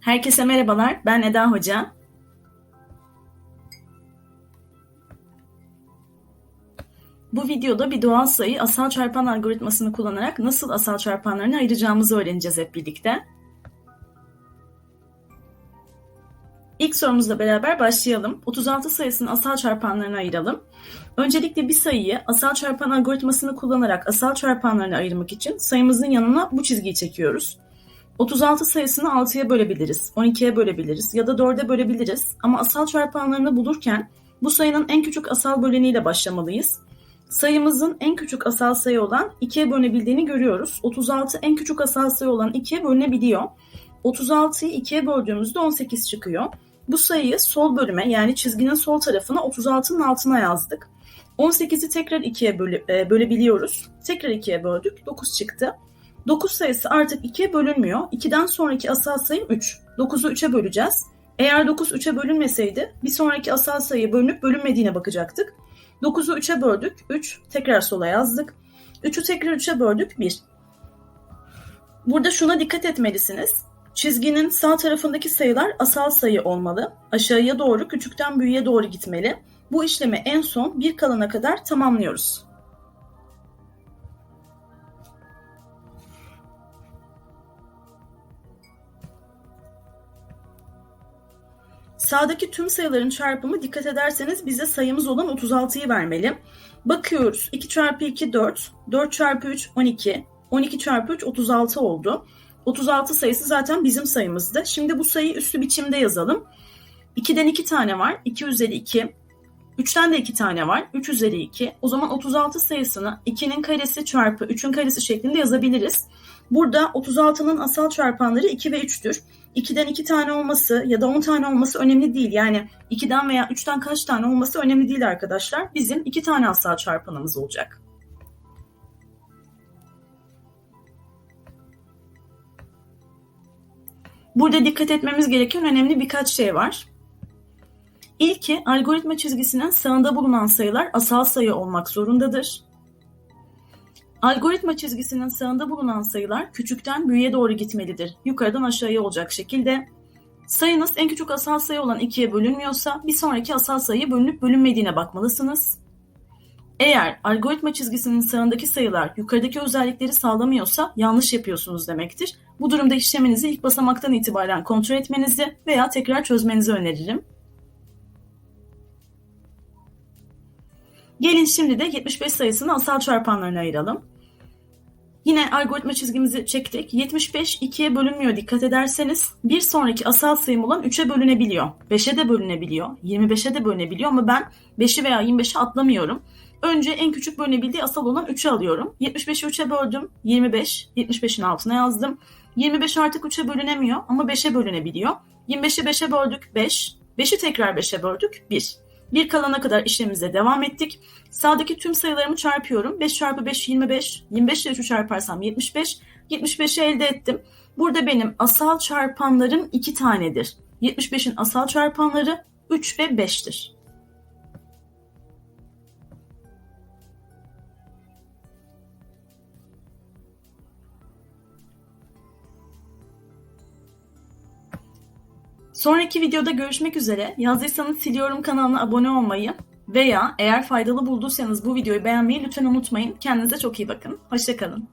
Herkese merhabalar, ben Eda Hoca. Bu videoda bir doğal sayı asal çarpan algoritmasını kullanarak nasıl asal çarpanlarını ayıracağımızı öğreneceğiz hep birlikte. İlk sorumuzla beraber başlayalım. 36 sayısının asal çarpanlarını ayıralım. Öncelikle bir sayıyı asal çarpan algoritmasını kullanarak asal çarpanlarını ayırmak için sayımızın yanına bu çizgiyi çekiyoruz. 36 sayısını 6'ya bölebiliriz, 12'ye bölebiliriz ya da 4'e bölebiliriz. Ama asal çarpanlarını bulurken bu sayının en küçük asal böleniyle başlamalıyız. Sayımızın en küçük asal sayı olan 2'ye bölünebildiğini görüyoruz. 36 en küçük asal sayı olan 2'ye bölünebiliyor. 36'yı 2'ye böldüğümüzde 18 çıkıyor. Bu sayıyı sol bölüme yani çizginin sol tarafına 36'nın altına yazdık. 18'i tekrar 2'ye böle, e, bölebiliyoruz. Tekrar 2'ye böldük. 9 çıktı. 9 sayısı artık 2'ye bölünmüyor. 2'den sonraki asal sayı 3. 9'u 3'e böleceğiz. Eğer 9 3'e bölünmeseydi bir sonraki asal sayı bölünüp bölünmediğine bakacaktık. 9'u 3'e böldük. 3. Tekrar sola yazdık. 3'ü tekrar 3'e böldük. 1. Burada şuna dikkat etmelisiniz. Çizginin sağ tarafındaki sayılar asal sayı olmalı. Aşağıya doğru küçükten büyüğe doğru gitmeli. Bu işlemi en son bir kalana kadar tamamlıyoruz. Sağdaki tüm sayıların çarpımı dikkat ederseniz bize sayımız olan 36'yı vermeli. Bakıyoruz 2 çarpı 2 4, 4 çarpı 3 12, 12 çarpı 3 36 oldu. 36 sayısı zaten bizim sayımızdı. Şimdi bu sayıyı üslü biçimde yazalım. 2'den 2 tane var. 2 üzeri 2. 3'ten de 2 tane var. 3 üzeri 2. O zaman 36 sayısını 2'nin karesi çarpı 3'ün karesi şeklinde yazabiliriz. Burada 36'nın asal çarpanları 2 ve 3'tür. 2'den 2 tane olması ya da 10 tane olması önemli değil. Yani 2'den veya 3'ten kaç tane olması önemli değil arkadaşlar. Bizim 2 tane asal çarpanımız olacak. Burada dikkat etmemiz gereken önemli birkaç şey var. İlki algoritma çizgisinin sağında bulunan sayılar asal sayı olmak zorundadır. Algoritma çizgisinin sağında bulunan sayılar küçükten büyüğe doğru gitmelidir. Yukarıdan aşağıya olacak şekilde. Sayınız en küçük asal sayı olan 2'ye bölünmüyorsa bir sonraki asal sayıya bölünüp bölünmediğine bakmalısınız. Eğer algoritma çizgisinin sağındaki sayılar yukarıdaki özellikleri sağlamıyorsa yanlış yapıyorsunuz demektir. Bu durumda işleminizi ilk basamaktan itibaren kontrol etmenizi veya tekrar çözmenizi öneririm. Gelin şimdi de 75 sayısını asal çarpanlarına ayıralım. Yine algoritma çizgimizi çektik. 75 2'ye bölünmüyor dikkat ederseniz. Bir sonraki asal sayım olan 3'e bölünebiliyor. 5'e de bölünebiliyor. 25'e de bölünebiliyor ama ben 5'i veya 25'i atlamıyorum. Önce en küçük bölünebildiği asal olan 3'ü alıyorum. 75'i 3'e böldüm. 25. 75'in altına yazdım. 25 artık 3'e bölünemiyor ama 5'e bölünebiliyor. 25'i 5'e böldük 5. 5'i tekrar 5'e böldük 1. Bir kalana kadar işlemimize devam ettik. Sağdaki tüm sayılarımı çarpıyorum. 5 çarpı 5 25. 25 ile 3'ü çarparsam 75. 75'i elde ettim. Burada benim asal çarpanlarım 2 tanedir. 75'in asal çarpanları 3 ve 5'tir. Sonraki videoda görüşmek üzere. Yazdıysanız siliyorum kanalına abone olmayı veya eğer faydalı bulduysanız bu videoyu beğenmeyi lütfen unutmayın. Kendinize çok iyi bakın. Hoşçakalın.